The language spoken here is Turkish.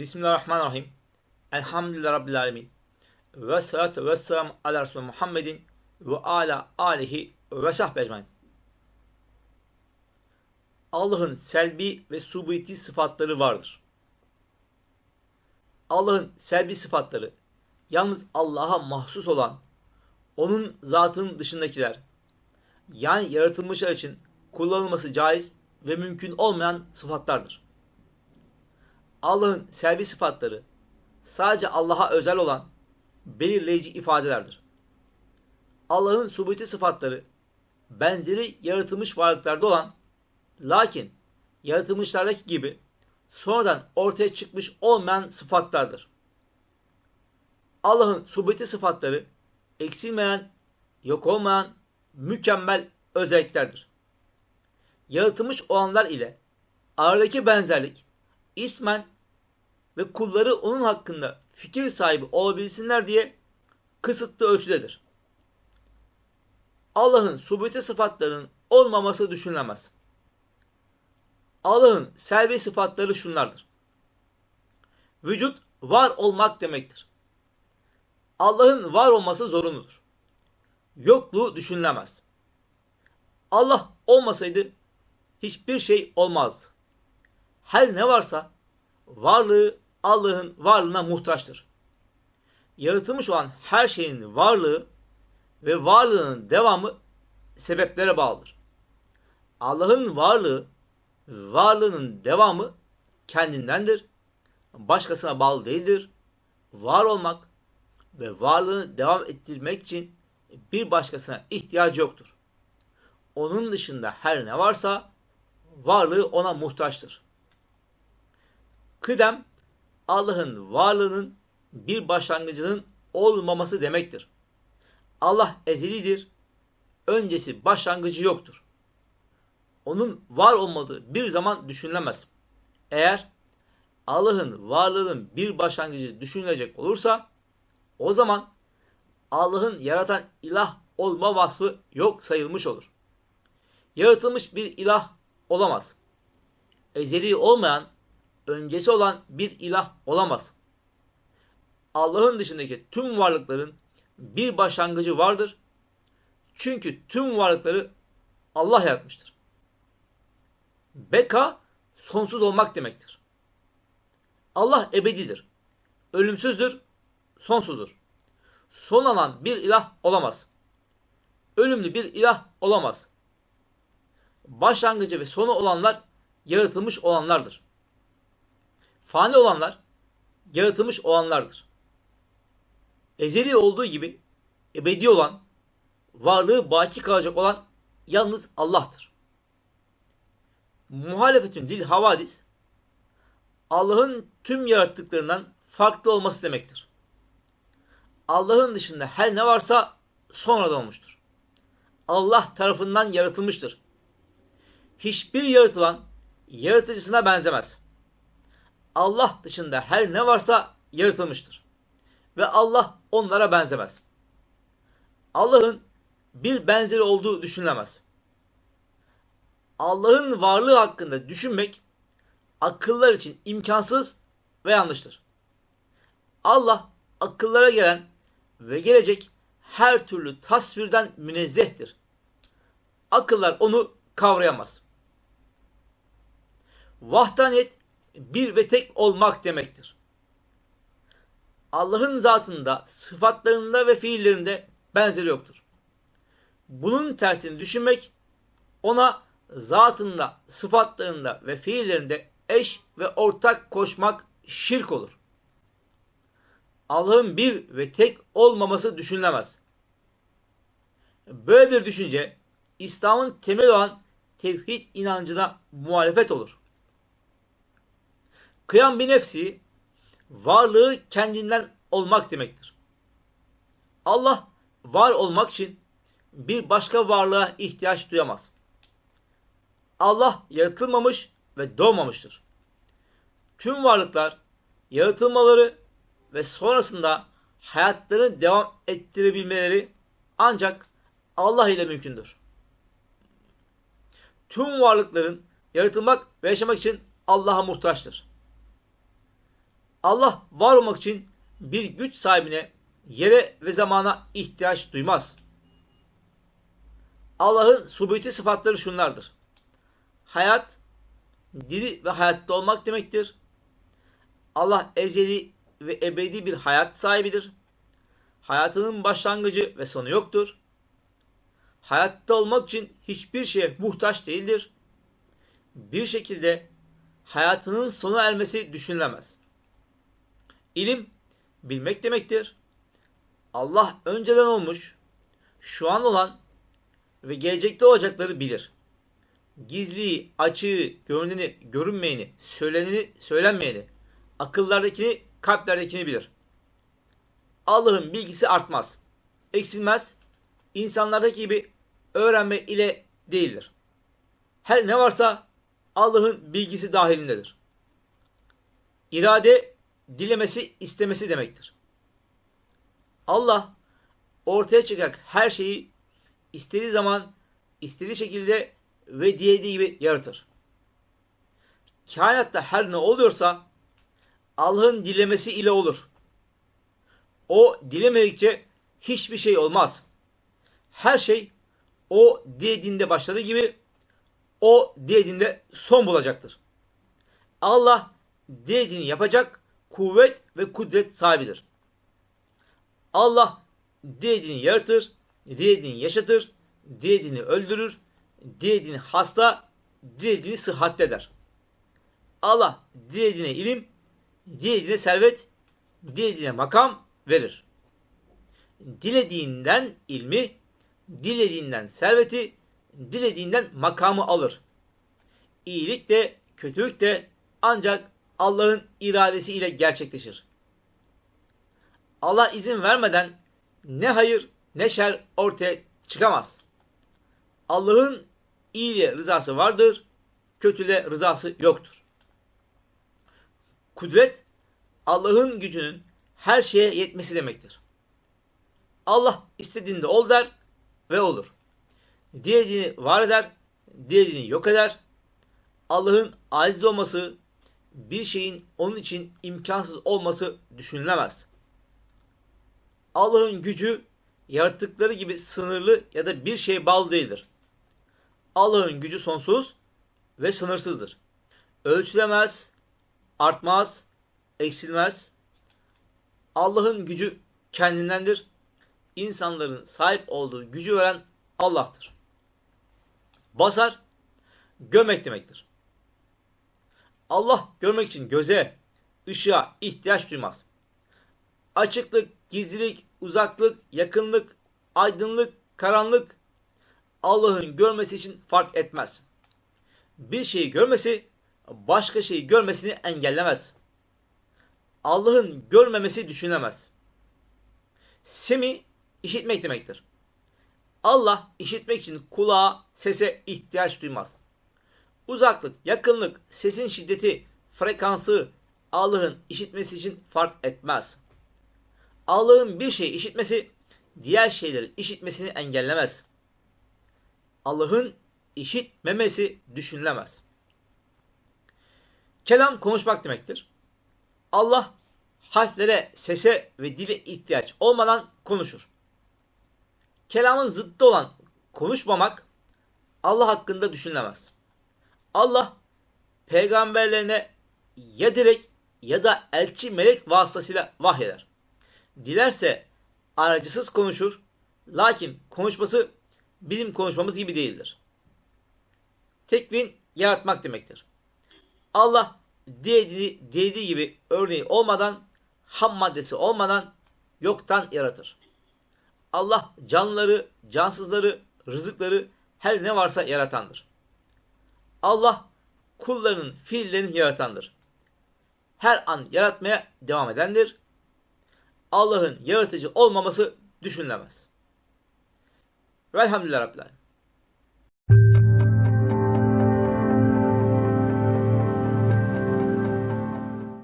Bismillahirrahmanirrahim. Elhamdülillah Rabbil Alemin. Ve salatu ve selam ala Resulü Muhammedin ve ala alihi ve sahbihi ecmain. Allah'ın selbi ve subiti sıfatları vardır. Allah'ın selbi sıfatları yalnız Allah'a mahsus olan onun zatının dışındakiler yani yaratılmışlar için kullanılması caiz ve mümkün olmayan sıfatlardır. Allah'ın selbi sıfatları sadece Allah'a özel olan belirleyici ifadelerdir. Allah'ın subuti sıfatları benzeri yaratılmış varlıklarda olan lakin yaratılmışlardaki gibi sonradan ortaya çıkmış olmayan sıfatlardır. Allah'ın subuti sıfatları eksilmeyen, yok olmayan, mükemmel özelliklerdir. Yaratılmış olanlar ile aradaki benzerlik ismen ve kulları onun hakkında fikir sahibi olabilsinler diye kısıtlı ölçüdedir. Allah'ın subute sıfatlarının olmaması düşünülemez. Allah'ın selvi sıfatları şunlardır. Vücut var olmak demektir. Allah'ın var olması zorunludur. Yokluğu düşünülemez. Allah olmasaydı hiçbir şey olmazdı. Her ne varsa varlığı Allah'ın varlığına muhtaçtır. Yaratılmış olan her şeyin varlığı ve varlığının devamı sebeplere bağlıdır. Allah'ın varlığı, varlığının devamı kendindendir. Başkasına bağlı değildir. Var olmak ve varlığını devam ettirmek için bir başkasına ihtiyacı yoktur. Onun dışında her ne varsa varlığı ona muhtaçtır. Kıdem Allah'ın varlığının bir başlangıcının olmaması demektir. Allah ezelidir. Öncesi başlangıcı yoktur. Onun var olmadığı bir zaman düşünülemez. Eğer Allah'ın varlığının bir başlangıcı düşünülecek olursa o zaman Allah'ın yaratan ilah olma vasfı yok sayılmış olur. Yaratılmış bir ilah olamaz. Ezeli olmayan öncesi olan bir ilah olamaz. Allah'ın dışındaki tüm varlıkların bir başlangıcı vardır. Çünkü tüm varlıkları Allah yaratmıştır. Beka sonsuz olmak demektir. Allah ebedidir. Ölümsüzdür, sonsuzdur. Son alan bir ilah olamaz. Ölümlü bir ilah olamaz. Başlangıcı ve sonu olanlar yaratılmış olanlardır. Fani olanlar yaratılmış olanlardır. Ezeli olduğu gibi ebedi olan, varlığı baki kalacak olan yalnız Allah'tır. Muhalefetün dil havadis, Allah'ın tüm yarattıklarından farklı olması demektir. Allah'ın dışında her ne varsa sonradan olmuştur. Allah tarafından yaratılmıştır. Hiçbir yaratılan yaratıcısına benzemez. Allah dışında her ne varsa yaratılmıştır. Ve Allah onlara benzemez. Allah'ın bir benzeri olduğu düşünülemez. Allah'ın varlığı hakkında düşünmek akıllar için imkansız ve yanlıştır. Allah akıllara gelen ve gelecek her türlü tasvirden münezzehtir. Akıllar onu kavrayamaz. Vahdaniyet bir ve tek olmak demektir. Allah'ın zatında, sıfatlarında ve fiillerinde benzeri yoktur. Bunun tersini düşünmek, ona zatında, sıfatlarında ve fiillerinde eş ve ortak koşmak şirk olur. Allah'ın bir ve tek olmaması düşünülemez. Böyle bir düşünce İslam'ın temel olan tevhid inancına muhalefet olur. Kıyam bir nefsi varlığı kendinden olmak demektir. Allah var olmak için bir başka varlığa ihtiyaç duyamaz. Allah yaratılmamış ve doğmamıştır. Tüm varlıklar yaratılmaları ve sonrasında hayatlarını devam ettirebilmeleri ancak Allah ile mümkündür. Tüm varlıkların yaratılmak ve yaşamak için Allah'a muhtaçtır. Allah var olmak için bir güç sahibine yere ve zamana ihtiyaç duymaz. Allah'ın subuti sıfatları şunlardır. Hayat, diri ve hayatta olmak demektir. Allah ezeli ve ebedi bir hayat sahibidir. Hayatının başlangıcı ve sonu yoktur. Hayatta olmak için hiçbir şeye muhtaç değildir. Bir şekilde hayatının sona ermesi düşünülemez. İlim, bilmek demektir. Allah önceden olmuş, şu an olan ve gelecekte olacakları bilir. Gizliyi, açığı, görüneni, görünmeyeni, söyleneni, söylenmeyeni, akıllardakini, kalplerdekini bilir. Allah'ın bilgisi artmaz, eksilmez, insanlardaki gibi öğrenme ile değildir. Her ne varsa Allah'ın bilgisi dahilindedir. İrade, dilemesi, istemesi demektir. Allah ortaya çıkacak her şeyi istediği zaman, istediği şekilde ve dilediği gibi yaratır. Kainatta her ne oluyorsa Allah'ın dilemesi ile olur. O dilemedikçe hiçbir şey olmaz. Her şey o dilediğinde başladığı gibi o dilediğinde son bulacaktır. Allah dilediğini yapacak kuvvet ve kudret sahibidir. Allah dilediğini yaratır, dilediğini yaşatır, dilediğini öldürür, dilediğini hasta, dilediğini sıhhat eder. Allah dilediğine ilim, dilediğine servet, dilediğine makam verir. Dilediğinden ilmi, dilediğinden serveti, dilediğinden makamı alır. İyilik de kötülük de ancak Allah'ın iradesi ile gerçekleşir. Allah izin vermeden ne hayır ne şer ortaya çıkamaz. Allah'ın iyiliğe rızası vardır, kötüle rızası yoktur. Kudret, Allah'ın gücünün her şeye yetmesi demektir. Allah istediğinde ol der ve olur. Dilediğini var eder, dilediğini yok eder. Allah'ın aciz olması, bir şeyin onun için imkansız olması düşünülemez. Allah'ın gücü yarattıkları gibi sınırlı ya da bir şeye bağlı değildir. Allah'ın gücü sonsuz ve sınırsızdır. Ölçülemez, artmaz, eksilmez. Allah'ın gücü kendindendir. İnsanların sahip olduğu gücü veren Allah'tır. Basar, görmek demektir. Allah görmek için göze, ışığa ihtiyaç duymaz. Açıklık, gizlilik, uzaklık, yakınlık, aydınlık, karanlık Allah'ın görmesi için fark etmez. Bir şeyi görmesi başka şeyi görmesini engellemez. Allah'ın görmemesi düşünemez. Semi işitmek demektir. Allah işitmek için kulağa, sese ihtiyaç duymaz. Uzaklık, yakınlık, sesin şiddeti, frekansı Allah'ın işitmesi için fark etmez. Allah'ın bir şeyi işitmesi diğer şeyleri işitmesini engellemez. Allah'ın işitmemesi düşünülemez. Kelam konuşmak demektir. Allah harflere, sese ve dile ihtiyaç olmadan konuşur. Kelamın zıttı olan konuşmamak Allah hakkında düşünülemez. Allah peygamberlerine ya direkt ya da elçi melek vasıtasıyla vahyeder. Dilerse aracısız konuşur. Lakin konuşması bizim konuşmamız gibi değildir. Tekvin yaratmak demektir. Allah dilediği, dilediği gibi örneği olmadan, ham maddesi olmadan yoktan yaratır. Allah canlıları, cansızları, rızıkları her ne varsa yaratandır. Allah kullarının fiillerini yaratandır. Her an yaratmaya devam edendir. Allah'ın yaratıcı olmaması düşünülemez. Velhamdülillah Rabbil.